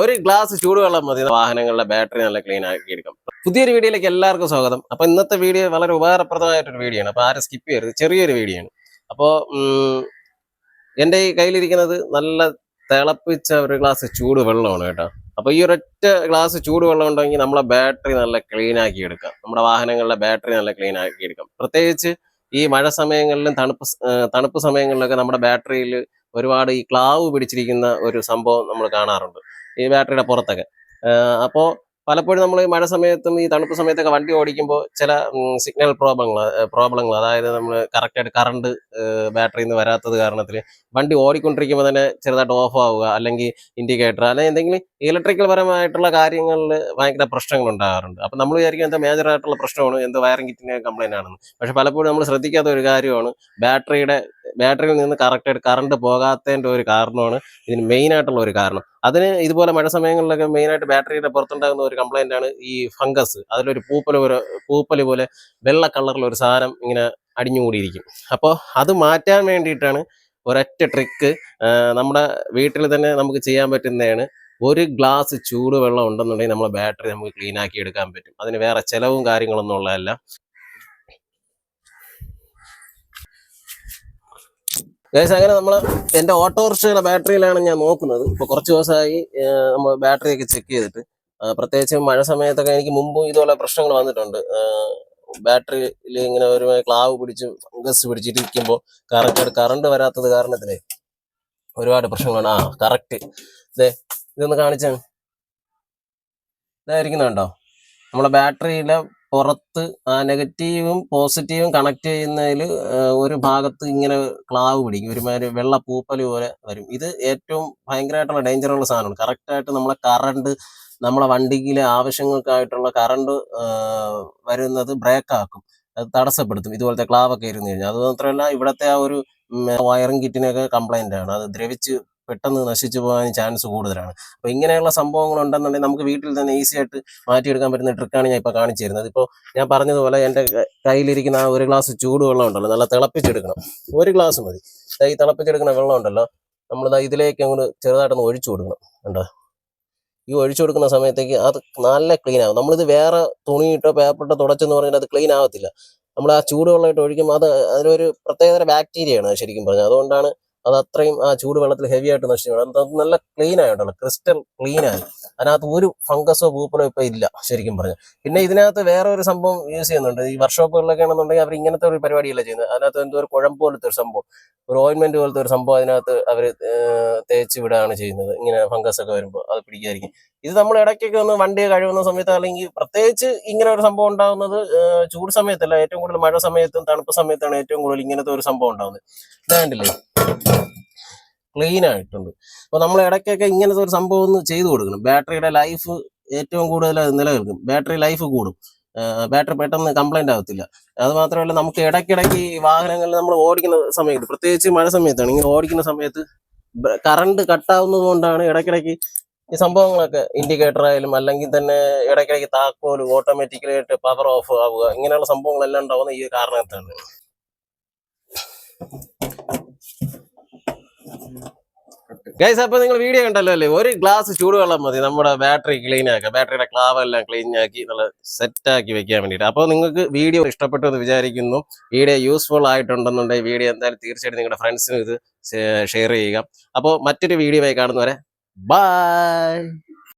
ഒരു ഗ്ലാസ് ചൂടുവെള്ളം മതി. വാഹനങ്ങളുടെ ബാറ്ററി നല്ല ക്ലീൻ ആക്കി എടുക്കാം പുതിയൊരു വീഡിയോയിലേക്ക് എല്ലാവർക്കും സ്വാഗതം. അപ്പൊ ഇന്നത്തെ വീഡിയോ വളരെ ഉപകാരപ്രദമായിട്ടൊരു വീഡിയോ ആണ്. അപ്പൊ ആരും സ്കിപ്പ് ചെയ്യരുത്. ചെറിയൊരു വീഡിയോ ആണ്. അപ്പോൾ എന്റെ ഈ കയ്യിലിരിക്കുന്നത് നല്ല തിളപ്പിച്ച ഒരു ഗ്ലാസ് ചൂടുവെള്ളമാണ് കേട്ടോ. അപ്പൊ ഈ ഒരൊറ്റ ഗ്ലാസ് ചൂടുവെള്ളം ഉണ്ടെങ്കിൽ നമ്മളെ ബാറ്ററി നല്ല ക്ലീൻ ആക്കി എടുക്കാം നമ്മുടെ വാഹനങ്ങളുടെ ബാറ്ററി നല്ല ക്ലീൻ ആക്കി എടുക്കാം പ്രത്യേകിച്ച് ഈ മഴ സമയങ്ങളിലും തണുപ്പ് തണുപ്പ് സമയങ്ങളിലൊക്കെ നമ്മുടെ ബാറ്ററിയിൽ ഒരുപാട് ഈ ക്ലാവ് പിടിച്ചിരിക്കുന്ന ഒരു സംഭവം നമ്മൾ കാണാറുണ്ട്. ഈ ബാറ്ററിയുടെ പുറത്തൊക്കെ. അപ്പോൾ പലപ്പോഴും നമ്മൾ മഴ സമയത്തും ഈ തണുപ്പ് സമയത്തൊക്കെ വണ്ടി ഓടിക്കുമ്പോൾ ചില സിഗ്നൽ പ്രോബ്ലങ്ങൾ പ്രോബ്ലങ്ങൾ അതായത് നമ്മൾ കറക്റ്റായിട്ട് കറണ്ട് ബാറ്ററിയിൽ നിന്ന് വരാത്തത് കാരണത്തിൽ വണ്ടി ഓടിക്കൊണ്ടിരിക്കുമ്പോൾ തന്നെ ചെറുതായിട്ട് ഓഫ് ആവുക അല്ലെങ്കിൽ ഇൻഡിക്കേറ്റർ അല്ലെങ്കിൽ എന്തെങ്കിലും ഇലക്ട്രിക്കൽ പരമായിട്ടുള്ള കാര്യങ്ങളിൽ ഭയങ്കര പ്രശ്നങ്ങൾ ഉണ്ടാകാറുണ്ട്. അപ്പം നമ്മൾ വിചാരിക്കും എന്താ മേജറായിട്ടുള്ള പ്രശ്നമാണ് എന്ത് വയറിംഗ് കിറ്റിന്റെ കംപ്ലൈന്റ് ആണെന്ന്. പക്ഷെ പലപ്പോഴും നമ്മൾ ശ്രദ്ധിക്കാത്ത ഒരു കാര്യമാണ് ബാറ്ററിയുടെ ബാറ്ററിയിൽ നിന്ന് കറക്റ്റായിട്ട് കറണ്ട് പോകാത്തതിന്റെ ഒരു കാരണമാണ് ഇതിന് മെയിനായിട്ടുള്ള ഒരു കാരണം. അതിന് ഇതുപോലെ മഴ സമയങ്ങളിലൊക്കെ മെയിനായിട്ട് ബാറ്ററിയുടെ പുറത്തുണ്ടാകുന്ന ഒരു കംപ്ലൈന്റ് ആണ് ഈ ഫംഗസ് അതിലൊരു പൂപ്പൽ പോലെ പൂപ്പൽ പോലെ വെള്ള കളറിൽ ഒരു സാധനം ഇങ്ങനെ അടിഞ്ഞുകൂടിയിരിക്കും. അപ്പോൾ അത് മാറ്റാൻ വേണ്ടിയിട്ടാണ് ഒരൊറ്റ ട്രിക്ക് നമ്മുടെ വീട്ടിൽ തന്നെ നമുക്ക് ചെയ്യാൻ പറ്റുന്നതാണ് ഒരു ഗ്ലാസ് ചൂടുവെള്ളം ഉണ്ടെന്നുണ്ടെങ്കിൽ നമ്മളെ ബാറ്ററി നമുക്ക് ക്ലീൻ ആക്കി എടുക്കാൻ പറ്റും. അതിന് വേറെ ചിലവും കാര്യങ്ങളൊന്നും ഉള്ളതല്ല. ഗൈസ് അങ്ങനെ നമ്മൾ എന്റെ ഓട്ടോറിക്ഷയുടെ ബാറ്ററിയിലാണ് ഞാൻ നോക്കുന്നത്. ഇപ്പോൾ കുറച്ച് ദിവസമായി നമ്മൾ ബാറ്ററിയൊക്കെ ചെക്ക് ചെയ്തിട്ട്. പ്രത്യേകിച്ച് മഴ സമയത്തൊക്കെ എനിക്ക് മുമ്പും ഇതുപോലെ പ്രശ്നങ്ങൾ വന്നിട്ടുണ്ട്. ബാറ്ററിയിൽ ഇങ്ങനെ ഒരു ക്ലാവ് പിടിച്ച് ഫംഗസ് പിടിച്ചിട്ട് ഇരിക്കുമ്പോൾ കറക്റ്റ് കറണ്ട് വരാത്തത് കാരണത്തിലേ ഒരുപാട് പ്രശ്നങ്ങളാണ്. ആ കറക്റ്റ് ഇതേ ഇതൊന്ന് കാണിച്ചാണ് ഇതായിരിക്കുന്നുണ്ടോ? നമ്മളെ ബാറ്ററിയിലെ പുറത്ത് ആ നെഗറ്റീവും പോസിറ്റീവും കണക്ട് ചെയ്യുന്നതിൽ ഒരു ഭാഗത്ത് ഇങ്ങനെ ക്ലാവ് പിടിക്കും. ഒരുമാതിരി വെള്ള പൂപ്പൽ പോലെ വരും. ഇത് ഏറ്റവും ഭയങ്കരമായിട്ടുള്ള ഡേഞ്ചറുള്ള സാധനമാണ്. കറക്റ്റായിട്ട് നമ്മളെ കറണ്ട് നമ്മളെ വണ്ടിയിലെ ആവശ്യങ്ങൾക്കായിട്ടുള്ള കറണ്ട് വരുന്നത് ബ്രേക്ക് ആക്കും. അത് തടസ്സപ്പെടുത്തും. ഇതുപോലത്തെ ക്ലാവൊക്കെ ഇരുന്നു കഴിഞ്ഞാൽ. അത് മാത്രമല്ല ഇവിടുത്തെ ആ ഒരു വയറിംഗ് കിറ്റിനൊക്കെ കംപ്ലൈന്റ് ആണ്. അത് ദ്രവിച്ച് പെട്ടെന്ന് നശിച്ചു പോകാൻ ചാൻസ് കൂടുതലാണ്. അപ്പൊ ഇങ്ങനെയുള്ള സംഭവങ്ങൾ ഉണ്ടെന്നുണ്ടെങ്കിൽ നമുക്ക് വീട്ടിൽ തന്നെ ഈസി ആയിട്ട് മാറ്റിയെടുക്കാൻ പറ്റുന്ന ട്രിക്കാണ് ഞാൻ ഇപ്പൊ കാണിച്ചു തരുന്നത് ഇപ്പോൾ ഞാൻ പറഞ്ഞതുപോലെ എന്റെ കയ്യിലിരിക്കുന്ന ആ ഒരു ഗ്ലാസ് ചൂടുവെള്ളം ഉണ്ടല്ലോ നല്ല തിളപ്പിച്ചെടുക്കണം. ഒരു ഗ്ലാസ് മതി. ഈ തിളപ്പിച്ചെടുക്കുന്ന വെള്ളം ഉണ്ടല്ലോ നമ്മൾ ഇതിലേക്ക് അങ്ങോട്ട് ചെറുതായിട്ടൊന്ന് ഒഴിച്ചു കൊടുക്കണം കണ്ടോ? ഈ ഒഴിച്ചു കൊടുക്കുന്ന സമയത്തേക്ക് അത് നല്ല ക്ലീൻ ആകും നമ്മളിത് വേറെ തുണിയിട്ടോ പേപ്പറിട്ടോ തുടച്ചെന്ന് പറഞ്ഞാൽ അത് ക്ലീൻ ആവത്തില്ല. നമ്മൾ ആ ചൂടുവെള്ളമായിട്ട് ഒഴിക്കുമ്പോൾ അത് അതിനൊരു പ്രത്യേകതര ബാക്ടീരിയയാണ് ആണ് ശരിക്കും പറഞ്ഞാൽ. അതുകൊണ്ടാണ് അത് അത്രയും ആ ചൂടുവെള്ളത്തിൽ ഹെവി ആയിട്ട് നശിച്ചു. നല്ല ക്ലീൻ ആയിട്ടുള്ള ക്രിസ്റ്റൽ ക്ലീൻ ആയി. അതിനകത്ത് ഒരു ഫംഗസോ പൂപ്പലോ ഇപ്പൊ ഇല്ല ശരിക്കും പറഞ്ഞു. പിന്നെ ഇതിനകത്ത് വേറെ ഒരു സംഭവം യൂസ് ചെയ്യുന്നുണ്ട്. ഈ വർക്ക്ഷോപ്പുകളിലൊക്കെ ആണെന്നുണ്ടെങ്കിൽ അവർ ഇങ്ങനത്തെ ഒരു പരിപാടിയല്ല ചെയ്യുന്നത്. അതിനകത്ത് എന്തോ ഒരു കുഴമ്പ് പോലത്തെ ഒരു സംഭവം. ഒരു ഓയിൻമെന്റ് പോലത്തെ ഒരു സംഭവം അതിനകത്ത് അവർ തേച്ച് വിടുകയാണ് ചെയ്യുന്നത്. ഇങ്ങനെ ഫംഗസ് ഒക്കെ വരുമ്പോൾ അത് പിടിക്കായിരിക്കും ഇത് നമ്മൾ ഇടയ്ക്കൊക്കെ ഒന്ന് വണ്ടി കഴിവുന്ന സമയത്ത് അല്ലെങ്കിൽ പ്രത്യേകിച്ച് ഇങ്ങനെ ഒരു സംഭവം ഉണ്ടാകുന്നത് ചൂട് സമയത്തല്ല. ഏറ്റവും കൂടുതൽ മഴ സമയത്തും തണുപ്പ് സമയത്താണ് ഏറ്റവും കൂടുതൽ ഇങ്ങനത്തെ ഒരു സംഭവം ഉണ്ടാകുന്നത് ഇതാണ്ടില്ലേ ക്ലീൻ ആയിട്ടുണ്ട്. അപ്പോൾ നമ്മൾ ഇടയ്ക്കൊക്കെ ഇങ്ങനത്തെ ഒരു സംഭവം ഒന്ന് ചെയ്തു കൊടുക്കണം. ബാറ്ററിയുടെ ലൈഫ് ഏറ്റവും കൂടുതൽ നിലനിൽക്കും. ബാറ്ററി ലൈഫ് കൂടും. ബാറ്ററി പെട്ടെന്ന് കംപ്ലൈന്റ് ആവത്തില്ല. അത് മാത്രമല്ല നമുക്ക് ഇടയ്ക്കിടയ്ക്ക് വാഹനങ്ങളിൽ നമ്മൾ ഓടിക്കുന്ന സമയത്ത് പ്രത്യേകിച്ച് മഴ സമയത്താണ് ഇങ്ങനെ ഓടിക്കുന്ന സമയത്ത് കറണ്ട് കട്ടാവുന്നത് കൊണ്ടാണ് ഇടയ്ക്കിടയ്ക്ക് ഈ സംഭവങ്ങളൊക്കെ ഇൻഡിക്കേറ്റർ ആയാലും അല്ലെങ്കിൽ തന്നെ ഇടയ്ക്കിടയ്ക്ക് താക്കോൽ ഓട്ടോമാറ്റിക്കലായിട്ട് പവർ ഓഫ് ആവുക ഇങ്ങനെയുള്ള സംഭവങ്ങളെല്ലാം ഉണ്ടാവുന്ന ഈ കാരണത്താണ് ഗൈസ് അപ്പൊ നിങ്ങൾ വീഡിയോ കണ്ടല്ലോ അല്ലേ? ഒരു ഗ്ലാസ് ചൂടുവെള്ളം മതി. നമ്മുടെ ബാറ്ററി ക്ലീൻ ആക്കുക. ബാറ്ററിയുടെ ക്ലാവ് എല്ലാം ക്ലീൻ ആക്കി നല്ല സെറ്റ് ആക്കി വെക്കാൻ വേണ്ടിയിട്ട്. അപ്പോൾ നിങ്ങൾക്ക് വീഡിയോ ഇഷ്ടപ്പെട്ടു എന്ന് വിചാരിക്കുന്നു. വീഡിയോ യൂസ്ഫുൾ ആയിട്ടുണ്ടെന്നുണ്ടെങ്കിൽ വീഡിയോ എന്തായാലും തീർച്ചയായിട്ടും നിങ്ങളുടെ ഫ്രണ്ട്സിനും ഇത് ഷെയർ ചെയ്യുക. അപ്പോൾ മറ്റൊരു വീഡിയോ ആയി കാണുന്നവരെ ബൈ